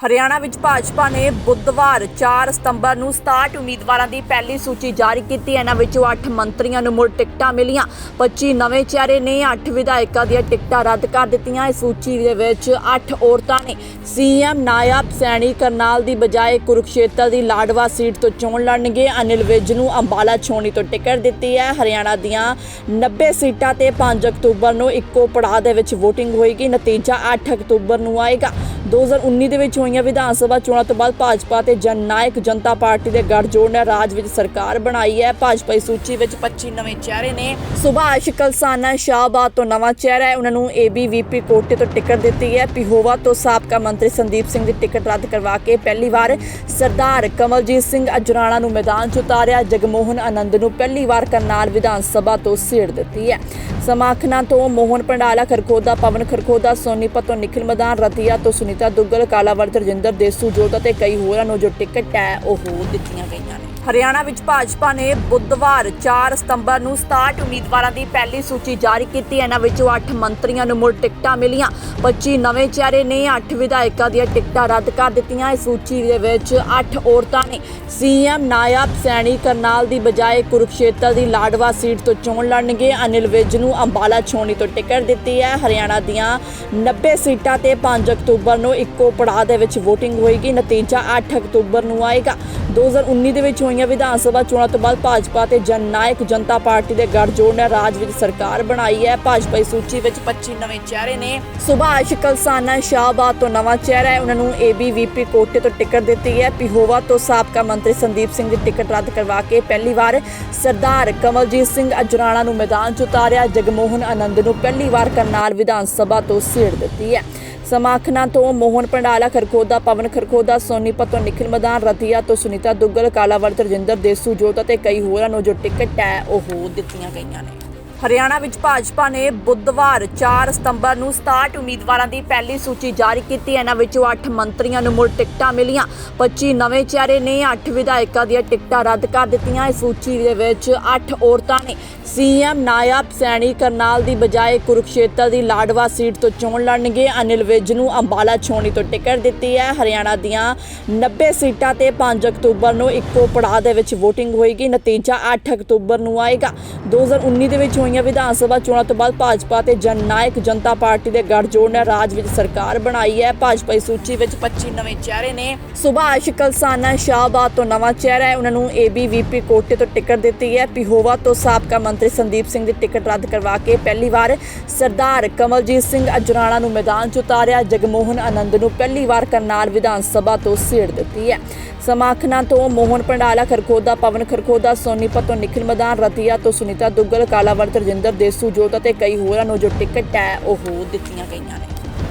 ਹਰਿਆਣਾ ਵਿੱਚ ਭਾਜਪਾ ਨੇ ਬੁੱਧਵਾਰ 4 ਸਤੰਬਰ ਨੂੰ 67 ਉਮੀਦਵਾਰਾਂ ਦੀ ਪਹਿਲੀ ਸੂਚੀ ਜਾਰੀ ਕੀਤੀ। ਇਹਨਾਂ ਵਿੱਚੋਂ 8 ਮੰਤਰੀਆਂ ਨੂੰ ਮੁੜ ਟਿਕਟਾਂ ਮਿਲੀਆਂ। 25 ਨਵੇਂ ਚਿਹਰੇ ਨੇ 8 ਵਿਧਾਇਕਾਂ ਦੀਆਂ ਟਿਕਟਾਂ ਰੱਦ ਕਰ ਦਿੱਤੀਆਂ। ਇਸ ਸੂਚੀ ਦੇ ਵਿੱਚ 8 ਔਰਤਾਂ ਨੇ ਸੀਐਮ ਨਾਇਬ ਸੈਣੀ ਕਰਨਾਲ ਦੀ ਬਜਾਏ ਕੁਰੂਕਸ਼ੇਤਰ ਦੀ ਲਾਡਵਾ ਸੀਟ ਤੋਂ ਚੋਣ ਲੜਨਗੇ। ਅਨਿਲ ਵਿਜ ਨੂੰ ਅੰਬਾਲਾ ਛੋਣੀ ਤੋਂ ਟਿਕਟ ਦਿੱਤੀ ਹੈ। ਹਰਿਆਣਾ ਦੀਆਂ 90 ਸੀਟਾਂ ਤੇ 5 ਅਕਤੂਬਰ ਨੂੰ ਇੱਕੋ ਪੜਾਅ ਦੇ ਵਿੱਚ VOTING ਹੋਏਗੀ। ਨਤੀਜਾ 8 ਅਕਤੂਬਰ ਨੂੰ ਆਏਗਾ। 2019 ਦੇ ਵਿੱਚ ਹੋਈਆਂ ਵਿਧਾਨ ਸਭਾ ਚੋਣਾਂ ਤੋਂ ਬਾਅਦ ਭਾਜਪਾ ਤੇ ਜਨਨਾਇਕ ਜਨਤਾ ਪਾਰਟੀ ਦੇ ਗੱਠਜੋੜ ਨੇ ਰਾਜ ਵਿੱਚ ਸਰਕਾਰ ਬਣਾਈ ਹੈ। ਭਾਜਪਾ ਦੀ ਸੂਚੀ ਵਿੱਚ 25 ਨਵੇਂ ਚਿਹਰੇ ਨੇ। ਸੁਭਾਸ਼ ਕਲਸਾਨਾ ਸ਼ਾਹਬਾਦ ਤੋਂ ਨਵਾਂ ਚਿਹਰਾ ਹੈ। ਉਹਨਾਂ ਨੂੰ ਏਬੀਵੀਪੀ ਕੋਟੇ ਤੋਂ ਟਿਕਟ ਦਿੱਤੀ ਹੈ। ਪਿਹੋਵਾ ਤੋਂ ਸਾਬਕਾ ਮੰਤਰੀ ਸੰਦੀਪ ਸਿੰਘ ਦੀ ਟਿਕਟ ਰੱਦ ਕਰਵਾ ਕੇ ਪਹਿਲੀ ਵਾਰ ਸਰਦਾਰ ਕਮਲਜੀਤ ਸਿੰਘ ਅਜਰਾਣਾ ਨੂੰ ਮੈਦਾਨ 'ਚ ਉਤਾਰਿਆ। ਜਗਮੋਹਨ ਆਨੰਦ ਨੂੰ ਪਹਿਲੀ ਵਾਰ ਕਰਨਾਲ ਵਿਧਾਨ ਸਭਾ ਤੋਂ ਸੀਟ ਦਿੱਤੀ ਹੈ। ਸਮਾਖਨਾ ਤੋਂ ਮੋਹਨ ਪੰਡਾਲਾ, ਖਰਖੋਦਾ, ਪਵਨ ਖਰਖੋਦਾ, ਸੋਨੀਪਤ ਤੋਂ ਨਿਖਿਲ ਮਦਾਨ, ਰਤੀਆ ਤੋਂ ਸੁਨੀਤਾ ਦੁੱਗਲ ਕਾਲਾਵਰ ਰਜਿੰਦਰ ਦੇਸੂ, ਜੋਤ ਅਤੇ ਕਈ ਹੋਰਾਂ ਨੂੰ ਜੋ ਟਿਕਟ ਹੈ, ਉਹ ਦਿੱਤੀਆਂ ਗਈਆਂ। ਹਰਿਆਣਾ ਵਿੱਚ ਭਾਜਪਾ ਨੇ ਬੁੱਧਵਾਰ 4 ਸਤੰਬਰ ਨੂੰ 67 ਉਮੀਦਵਾਰਾਂ ਦੀ ਪਹਿਲੀ ਸੂਚੀ ਜਾਰੀ ਕੀਤੀ। ਇਹਨਾਂ ਵਿੱਚੋਂ 8 ਮੰਤਰੀਆਂ ਨੂੰ ਮੁੜ ਟਿਕਟਾਂ ਮਿਲੀਆਂ। 25 ਨਵੇਂ ਚਿਹਰੇ ਨੇ 8 ਵਿਧਾਇਕਾਂ ਦੀਆਂ ਟਿਕਟਾਂ ਰੱਦ ਕਰ ਦਿੱਤੀਆਂ। ਇਸ ਸੂਚੀ ਦੇ ਵਿੱਚ 8 ਔਰਤਾਂ ਨੇ ਸੀਐਮ ਨਾਇਬ ਸੈਣੀ ਕਰਨਾਲ ਦੀ ਬਜਾਏ ਕੁਰੂਕਸ਼ੇਤਰ ਦੀ ਲਾਡਵਾ ਸੀਟ ਤੋਂ ਚੋਣ ਲੜਨਗੇ। ਅਨਿਲ ਵਿਜ ਨੂੰ ਅੰਬਾਲਾ ਛੋਣੀ ਤੋਂ ਟਿਕਟ ਦਿੱਤੀ ਹੈ। ਹਰਿਆਣਾ ਦੀਆਂ 90 ਸੀਟਾਂ ਤੇ 5 ਅਕਤੂਬਰ ਨੂੰ ਇੱਕੋ ਪੜਾਅ ਦੇ ਵਿੱਚ VOTING ਹੋਏਗੀ। ਨਤੀਜਾ 8 ਅਕਤੂਬਰ ਨੂੰ ਆਏਗਾ। 2019 ਦੇ ਵਿੱਚ ਹੋਈਆਂ ਵਿਧਾਨ ਸਭਾ ਚੋਣਾਂ ਤੋਂ ਬਾਅਦ ਭਾਜਪਾ ਤੇ ਜਨਨਾਇਕ ਜਨਤਾ ਪਾਰਟੀ ਦੇ ਗੱਠਜੋੜ ਨੇ ਰਾਜ ਵਿੱਚ ਸਰਕਾਰ ਬਣਾਈ ਹੈ। ਭਾਜਪਾ ਦੀ ਸੂਚੀ ਵਿੱਚ 25 ਨਵੇਂ ਚਿਹਰੇ ਨੇ। ਸੁਭਾਸ਼ ਕਲਸਾਨਾ ਸ਼ਾਹਬਾਦ ਤੋਂ ਨਵਾਂ ਚਿਹਰਾ ਹੈ। ਉਹਨਾਂ ਨੂੰ ਏਬੀਵੀਪੀ ਕੋਟੇ ਤੋਂ ਟਿਕਟ ਦਿੱਤੀ ਹੈ। ਪਿਹੋਵਾ ਤੋਂ ਸਾਬਕਾ ਮੰਤਰੀ ਸੰਦੀਪ ਸਿੰਘ ਦੀ ਟਿਕਟ ਰੱਦ ਕਰਵਾ ਕੇ ਪਹਿਲੀ ਵਾਰ ਸਰਦਾਰ ਕਮਲਜੀਤ ਸਿੰਘ ਅਜਰਾਣਾ ਨੂੰ ਮੈਦਾਨ 'ਚ ਉਤਾਰਿਆ। ਜਗਮੋਹਨ ਆਨੰਦ ਨੂੰ ਪਹਿਲੀ ਵਾਰ ਕਰਨਾਲ ਵਿਧਾਨ ਸਭਾ ਤੋਂ ਸੀਟ ਦਿੱਤੀ ਹੈ। ਸਮਾਖਣਾ ਤੋਂ ਮੋਹਨ ਪੰਡਾਲਾ, ਖਰਖੋਦਾ ਪਵਨ ਖਰਖੋਦਾ ਸੋਨੀਪਤ ਤੋਂ ਨਿਖਿਲ ਮਦਾਨ, ਰਤੀਆ ਤੋਂ ਸੁਨੀਤਾ ਦੁੱਗਲ ਕਾਲਾਵਰਤ ਰਜਿੰਦਰ ਦੇਸੂ ਜੋਤ ਅਤੇ ਕਈ ਹੋਰਾਂ ਨੂੰ ਜੋ ਟਿਕਟ ਹੈ, ਉਹ ਦਿੱਤੀਆਂ ਗਈਆਂ ਨੇ। ਹਰਿਆਣਾ ਵਿੱਚ ਭਾਜਪਾ ਨੇ ਬੁੱਧਵਾਰ 4 ਸਤੰਬਰ ਨੂੰ 67 ਉਮੀਦਵਾਰਾਂ ਦੀ ਪਹਿਲੀ ਸੂਚੀ ਜਾਰੀ ਕੀਤੀ। ਇਹਨਾਂ ਵਿੱਚੋਂ 8 ਮੰਤਰੀਆਂ ਨੂੰ ਮੁੜ ਟਿਕਟਾਂ ਮਿਲੀਆਂ। 25 ਨਵੇਂ ਚਿਹਰੇ ਨੇ 8 ਵਿਧਾਇਕਾਂ ਦੀਆਂ ਟਿਕਟਾਂ ਰੱਦ ਕਰ ਦਿੱਤੀਆਂ। ਇਸ ਸੂਚੀ ਦੇ ਵਿੱਚ 8 ਔਰਤਾਂ ਨੇ ਸੀਐਮ ਨਾਇਬ ਸੈਣੀ ਕਰਨਾਲ ਦੀ ਬਜਾਏ ਕੁਰੂਕਸ਼ੇਤਰ ਦੀ ਲਾਡਵਾ ਸੀਟ ਤੋਂ ਚੋਣ ਲੜਨਗੇ। ਅਨਿਲ ਵਿਜ ਨੂੰ ਅੰਬਾਲਾ ਛੋਣੀ ਤੋਂ ਟਿਕਟ ਦਿੱਤੀ ਹੈ। ਹਰਿਆਣਾ ਦੀਆਂ 90 ਸੀਟਾਂ ਤੇ 5 ਅਕਤੂਬਰ ਨੂੰ ਇੱਕੋ ਪੜਾਅ ਦੇ ਵਿੱਚ VOTING ਹੋਏਗੀ। ਨਤੀਜਾ 8 ਅਕਤੂਬਰ ਨੂੰ ਆਏਗਾ। 2019 ਦੇ ਵਿੱਚ ਹੋਈਆਂ ਵਿਧਾਨ ਸਭਾ ਚੋਣਾਂ ਤੋਂ ਬਾਅਦ ਭਾਜਪਾ ਤੇ ਜਨਨਾਇਕ ਜਨਤਾ ਪਾਰਟੀ ਦੇ ਗੱਠਜੋੜ ਨੇ ਰਾਜ ਵਿੱਚ ਸਰਕਾਰ ਬਣਾਈ ਹੈ। ਭਾਜਪਾ ਦੀ ਸੂਚੀ ਵਿੱਚ 25 ਨਵੇਂ ਚਿਹਰੇ ਨੇ। ਸੁਭਾਸ਼ ਕਲਸਾਨਾ ਸ਼ਾਹਬਾਦ ਤੋਂ ਨਵਾਂ ਚਿਹਰਾ ਹੈ। ਉਹਨਾਂ ਨੂੰ ਏਬੀਵੀਪੀ ਕੋਟੇ ਤੋਂ ਟਿਕਟ ਦਿੱਤੀ ਹੈ। ਪਿਹੋਵਾ ਤੋਂ ਸਾਬਕਾ ਮੰਤਰੀ ਸੰਦੀਪ ਸਿੰਘ ਦੀ ਟਿਕਟ ਰੱਦ ਕਰਵਾ ਕੇ ਪਹਿਲੀ ਵਾਰ ਸਰਦਾਰ ਕਮਲਜੀਤ ਸਿੰਘ ਅਜਰਾਣਾ ਨੂੰ ਮੈਦਾਨ 'ਚ ਉਤਾਰਿਆ। ਜਗਮੋਹਨ ਆਨੰਦ ਨੂੰ ਪਹਿਲੀ ਵਾਰ ਕਰਨਾਲ ਵਿਧਾਨ ਸਭਾ ਤੋਂ ਸੀਟ ਦਿੱਤੀ ਹੈ। ਸਮਾਖਨਾ ਤੋਂ ਮੋਹਨ ਪੰਡਾਲਾ, ਖਰਖੋਦਾ, ਪਵਨ ਖਰਖੋਦਾ, ਸੋਨੀਪਤ ਤੋਂ ਨਿਖਿਲ ਮਦਾਨ, ਰਤੀਆ ਤੋਂ ਸੁਨੀਤਾ ਦੁੱਗਲ, ਕਾਲਾਵਰ ਰਜਿੰਦਰ ਦੇਸੂ ਜੋਤ ਅਤੇ ਕਈ ਹੋਰਾਂ ਨੂੰ ਜੋ ਟਿਕਟ ਹੈ ਉਹ ਦਿੱਤੀਆਂ ਗਈਆਂ ਨੇ।